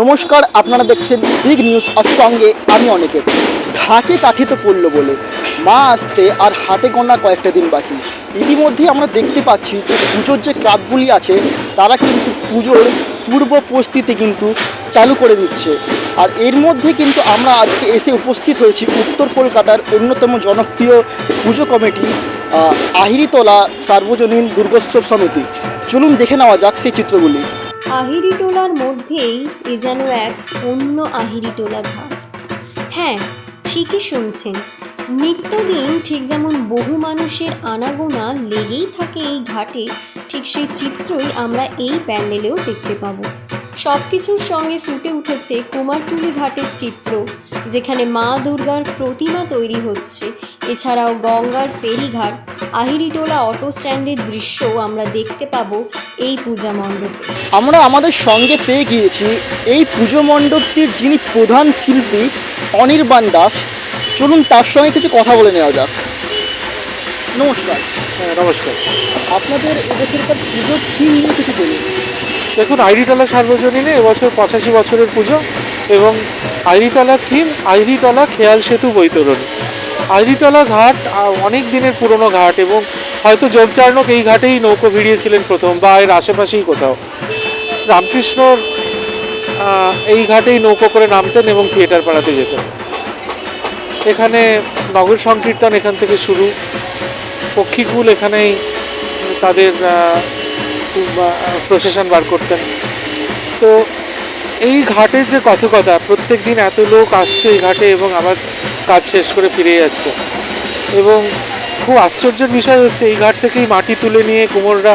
নমস্কার আপনারা দেখছেন বিগ নিউজ আর সঙ্গে আমি অনেকে। ঢাকে কাঠি তো পড়ল বলে মা আসতে আর হাতে গোনা কয়েকটা দিন বাকি। ইতিমধ্যেই আমরা দেখতে পাচ্ছি যে পুজোর যে ক্লাবগুলি আছে তারা কিন্তু পুজোর পূর্ব প্রস্তুতি কিন্তু চালু করে দিচ্ছে। আর এর মধ্যে কিন্তু আমরা আজকে এসে উপস্থিত হয়েছি উত্তর কলকাতার অন্যতম জনপ্রিয় পুজো কমিটি আহ, আহিরিতলা সার্বজনীন দুর্গোৎসব সমিতি। চলুন দেখে নেওয়া যাক সেই চিত্রগুলি। আহিরিটোলার মধ্যেই এ যেন এক অন্য আহিরি টোলা ঘাট হ্যাঁ ঠিকই শুনছেন। নিত্যদিন ঠিক যেমন বহু মানুষের আনাগোনা লেগেই থাকে এই ঘাটে, ঠিক সেই চিত্রই আমরা এই প্যান্ডেলেও দেখতে পাবো। সব কিছুর সঙ্গে ফুটে উঠেছে কুমারটুলি ঘাটের চিত্র। যেখানে মা দুর্গার প্রতিমা তৈরি হচ্ছে। এছাড়াও গঙ্গার ফেরিঘাট আহিরিটোলা অটো স্ট্যান্ডের দৃশ্যও আমরা দেখতে পাবো এই পূজা মণ্ডপে। আমরা আমাদের সঙ্গে পেয়ে গিয়েছি এই পুজো মণ্ডপটির যিনি প্রধান শিল্পী অনির্বাণ দাস। চলুন তার সঙ্গে কিছু কথা বলে নেওয়া যাক। নমস্কার। হ্যাঁ নমস্কার। আপনাদের এদেশের পুজোর থিম নিয়ে কিছু বলুন। দেখুন আইরিটলা সার্বজনীনে এবছর পঁচাশি বছরের পুজো এবং আইরিটলা থিম আইরিটলা খেয়াল সেতু বৈতরণী। আইরিটলা ঘাট অনেক দিনের পুরনো ঘাট এবং হয়তো যোগচারণক এই ঘাটেই নৌকো ভিড়িয়েছিলেন প্রথম বা এর আশেপাশেই কোথাও। রামকৃষ্ণর আহ, এই ঘাটেই নৌকো করে নামতেন এবং থিয়েটার পাড়াতে যেতেন। এখানে নগর সংকীর্তন এখান থেকে শুরু। পক্ষীকুল এখানেই তাদের প্রসেশন বার করতেন। তো এই ঘাটের যে কথকতা প্রত্যেক দিন এত লোক আসছে এই ঘাটে এবং আবার কাজ শেষ করে ফিরে যাচ্ছে। এবং খুব আশ্চর্যের বিষয় হচ্ছে, এই ঘাট থেকেই মাটি তুলে নিয়ে কুমোররা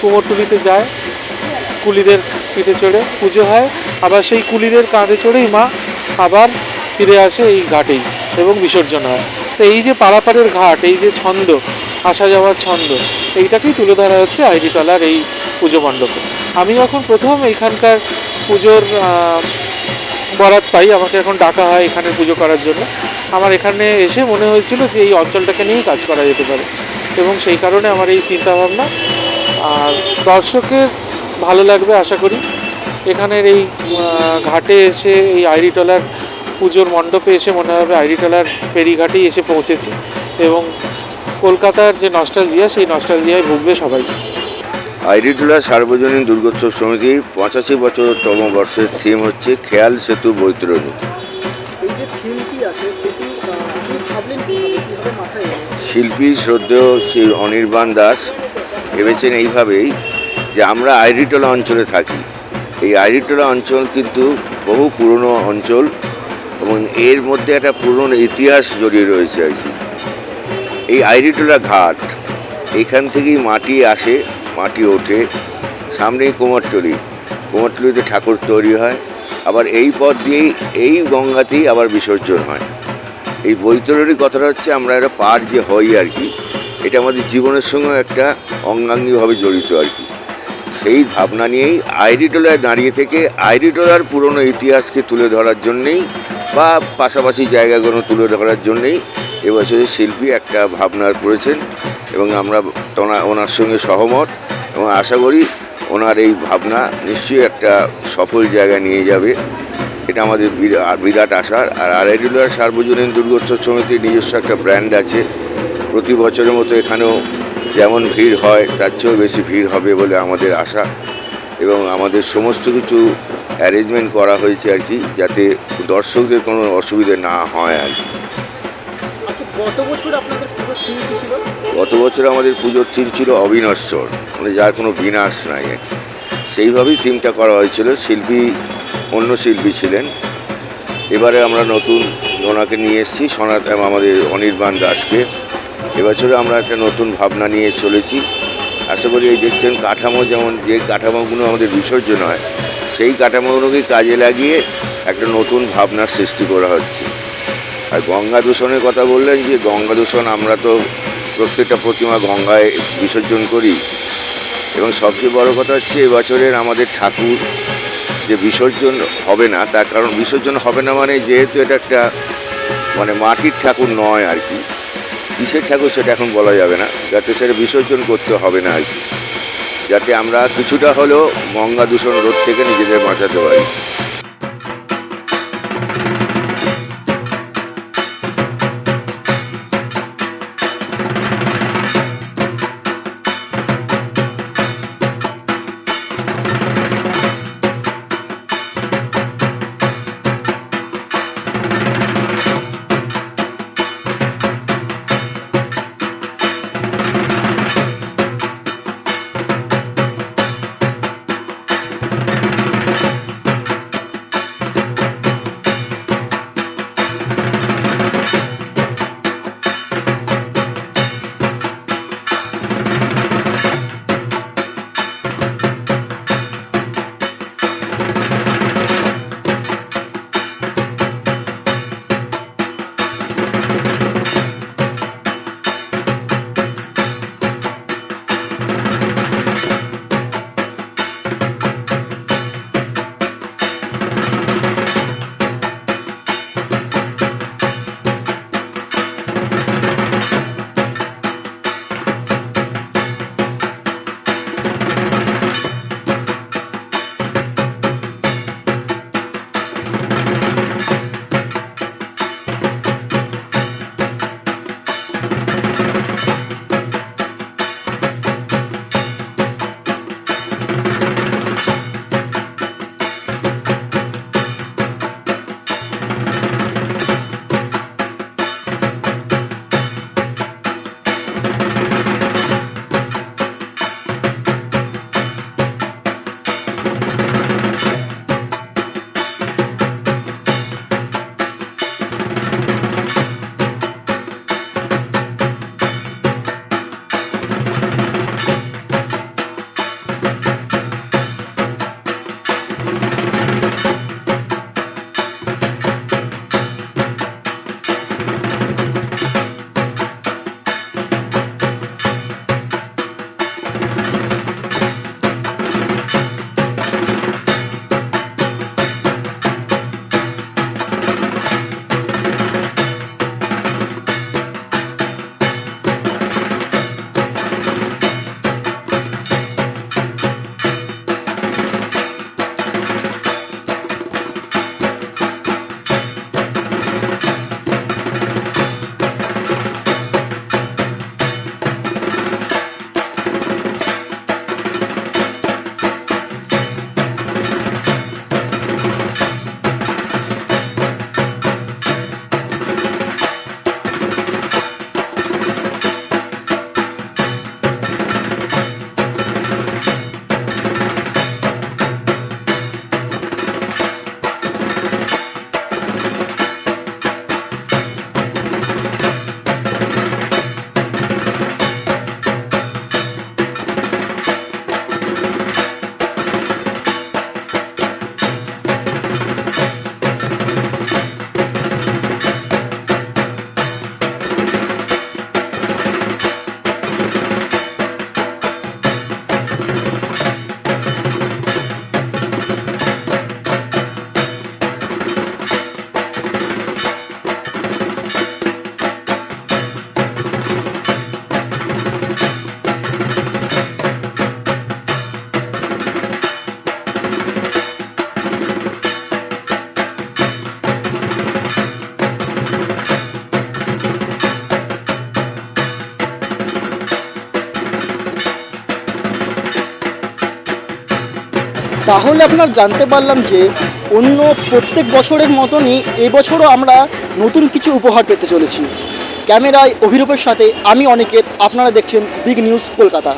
কুমোরটুলিতে যায়, কুলিদের পিঠে চড়ে, পুজো হয়। আবার সেই কুলিদের কাঁধে চড়েই মা আবার ফিরে আসে এই ঘাটেই এবং বিসর্জন হয়। তো এই যে পারাপারের ঘাট, এই যে ছন্দ আসা যাওয়ার ছন্দ, এইটাকেই তুলে ধরা হচ্ছে আইডিতলার এই পুজো মণ্ডপে। আমি যখন প্রথম এখানকার পুজোর বরাত পাই, আমাকে এখন ডাকা হয় এখানে পুজো করার জন্য। আমার এখানে এসে মনে হয়েছিল যে এই অঞ্চলটাকে নিয়েই কাজ করা যেতে পারে। এবং সেই কারণে আমার এই চিন্তাভাবনা। আর দর্শকের ভালো লাগবে, আশা করি। এখানের এই ঘাটে এসে এই আইরিটলার পুজোর মণ্ডপে এসে মনে হবে আইরিটলার ফেরিঘাটেই এসে পৌঁছেছি। এবং কলকাতার যে নস্টালজিয়া, সেই নস্টালজিয়ায় ভুগবে সবাই। আইরিটুলা সার্বজনীন দুর্গোৎসব সমিতি পঁচাশি বছরতম বর্ষের থিম হচ্ছে খেয়াল সেতু বৈতরণী? শিল্পী শ্রদ্ধেয় শ্রী অনির্বাণ দাস ভেবেছেন এইভাবেই যে আমরা আইরিটোলা অঞ্চলে থাকি। এই আইরিটোলা অঞ্চল কিন্তু বহু পুরনো অঞ্চল এবং এর মধ্যে একটা পুরনো ইতিহাস জড়িয়ে রয়েছে আর কি। এই আইরিটোলা ঘাট এখান থেকেই মাটি আসে মাটি ওঠে, সামনেই কুমারটলি। কুমারটলিতে ঠাকুর তৈরি হয়। আবার এই পথ দিয়েই এই গঙ্গাতেই আবার বিসর্জন হয়। এই বৈতরণী কথাটা হচ্ছে, আমরা একটা পার যে হই আর কি, এটা আমাদের জীবনের সঙ্গে একটা অঙ্গাঙ্গিভাবে জড়িত আর কি। সেই ভাবনা নিয়েই আইরিটোলায় দাঁড়িয়ে থেকে আইরিটোলার পুরনো ইতিহাসকে তুলে ধরার জন্যেই বা পাশাপাশি জায়গাগুলো তুলে ধরার জন্যেই এবছরে শিল্পী একটা ভাবনা করেছেন এবং আমরা ওনার সঙ্গে সহমত এবং আশা করি ওনার এই ভাবনা নিশ্চয়ই একটা সফল জায়গায় নিয়ে যাবে। এটা আমাদের বিরা- বিরাট আশা। আর আড়াইডুলার সার্বজনীন দুর্গোৎসব সমিতির নিজস্ব একটা ব্র্যান্ড আছে। প্রতি বছরের মতো এখানেও যেমন ভিড় হয়, তার চেয়েও বেশি ভিড় হবে বলে আমাদের আশা। এবং আমাদের সমস্ত কিছু অ্যারেঞ্জমেন্ট করা হয়েছে আর কি, যাতে দর্শকদের কোনো অসুবিধে না হয় আর কি। গত বছর আমাদের পুজোর থিম ছিল অবিনশ্বর। মানে যার কোনো বিনাশ নাই সেইভাবেই থিমটা করা হয়েছিল। শিল্পী, অন্য শিল্পী ছিলেন। এবারে আমরা নতুন ওনাকে নিয়ে এসেছি, সনাত আমাদের অনির্বাণ দাসকে। এবছরে আমরা একটা নতুন ভাবনা নিয়ে চলেছি। আশা করি এই দেখছেন কাঠামো যেমন, যে কাঠামোগুলো আমাদের বিসর্জন হয়, সেই কাঠামোগুলোকে কাজে লাগিয়ে একটা নতুন ভাবনার সৃষ্টি করা হচ্ছে। আর গঙ্গা দূষণের কথা বললেন যে, গঙ্গা দূষণ আমরা তো প্রত্যেকটা প্রতিমা গঙ্গায় বিসর্জন করি। এবং সবচেয়ে বড় কথা হচ্ছে, এবছরের আমাদের ঠাকুর যে বিসর্জন হবে না, তার কারণ বিসর্জন হবে না মানে যেহেতু এটা একটা মানে মাটির ঠাকুর নয় আর কি, কিসের ঠাকুর সেটা এখন বলা যাবে না, যাতে সেটা বিসর্জন করতে হবে না আর কি। যাতে আমরা কিছুটা হলেও গঙ্গা দূষণ রোধ থেকে নিজেদের বাঁচাতে পারি। তাহলে আপনার জানতে পারলাম যে অন্য প্রত্যেক বছরের মতনই এবছরও আমরা নতুন কিছু উপহার পেতে চলেছি। ক্যামেরায় অভিরূপের সাথে আমি অনেকে আপনারা দেখছেন বিগ নিউজ কলকাতা।